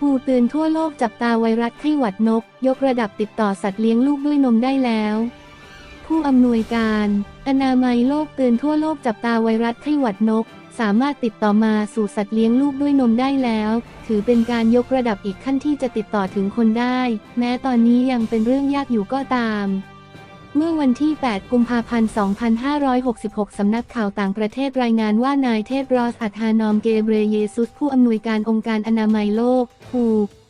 ผู้เตือนทั่วโลกจับตาไวรัสไข้หวัดนก ยกระดับติดต่อสัตว์เลี้ยงลูกด้วยนมได้แล้ว ผู้อำนวยการ อนามัยโลกเตือนทั่วโลกจับตาไวรัสไข้หวัดนก สามารถติดต่อมาสู่สัตว์เลี้ยงลูกด้วยนมได้แล้ว ถือเป็นการยกระดับอีกขั้นที่จะติดต่อถึงคนได้ แม้ตอนนี้ยังเป็นเรื่องยากอยู่ก็ตาม เมื่อวันที่ 8 กุมภาพันธ์ 2566 สำนักข่าวต่างประเทศรายงานว่านายเทดรอสอัธานอมเกเบรเยซุส ผู้อำนวยการองค์การอนามัยโลกฮู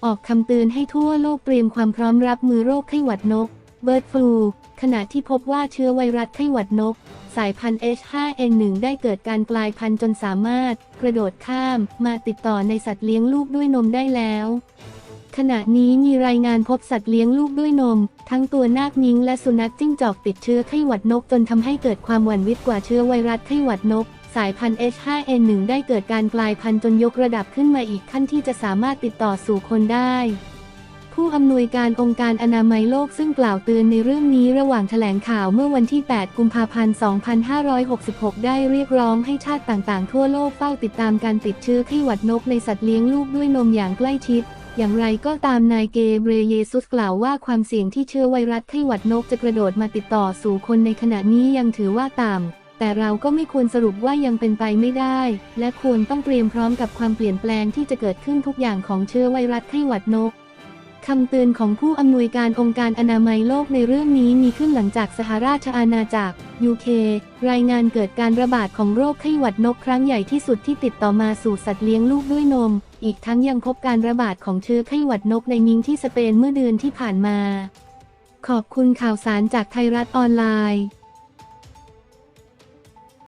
ออกคำเตือนให้ทั่วโลกเตรียมความพร้อมรับมือโรคไข้หวัดนก เบิร์ดฟลู ขณะที่พบว่าเชื้อไวรัสไข้หวัดนก สายพันธุ์ H5N1 ได้เกิดการกลายพันธุ์จนสามารถ กระโดดข้าม มาติดต่อในสัตว์เลี้ยงลูกด้วยนมได้แล้ว ขณะนี้มีรายงานพบสัตว์เลี้ยงลูกด้วยนม ทั้งตัวนาคนิ้งและสุนัขจิ้งจอกติดเชื้อไข้หวัดนกจนทำให้เกิดความหวั่นวิตกว่าเชื้อไวรัสไข้หวัดนก สายพันธุ์ H5N1 ได้เกิดการกลายพันธุ์จนยกระดับขึ้นมาอีกขั้นที่จะสามารถติดต่อสู่คนได้ ผู้อำนวยการองค์การอนามัยโลกซึ่งกล่าวเตือนในเรื่องนี้ระหว่างแถลงข่าวเมื่อวันที่ 8 กุมภาพันธ์ 2566 ได้เรียกร้องให้ชาติต่างๆ ทั่วโลกเฝ้าติดตามการติดเชื้อไข้หวัดนกในสัตว์เลี้ยงลูกด้วยนมอย่างใกล้ชิด อย่างไรก็ตามนายเกเบรเยซุสกล่าวว่าความเสี่ยงที่เชื้อไวรัสไข้หวัดนกจะกระโดดมาติดต่อสู่คนในขณะนี้ยังถือว่าต่ำ แต่เราก็ไม่ควรสรุปว่ายังเป็นไปไม่ได้ และควรต้องเตรียมพร้อมกับความเปลี่ยนแปลงที่จะเกิดขึ้นทุกอย่างของเชื้อไวรัสไข้หวัดนกคำเตือนของผู้อำนวยการองค์การอนามัยโลกในเรื่องนี้มีขึ้นหลังจากสหราชอาณาจักร UK รายงานเกิดการระบาดของโรคไข้หวัดนกครั้งใหญ่ที่สุดที่ติดต่อมาสู่สัตว์เลี้ยงลูกด้วยนม อีกทั้งยังพบการระบาดของเชื้อไข้หวัดนกในมิงที่สเปนเมื่อเดือนที่ผ่านมา ขอบคุณข่าวสารจากไทยรัฐออนไลน์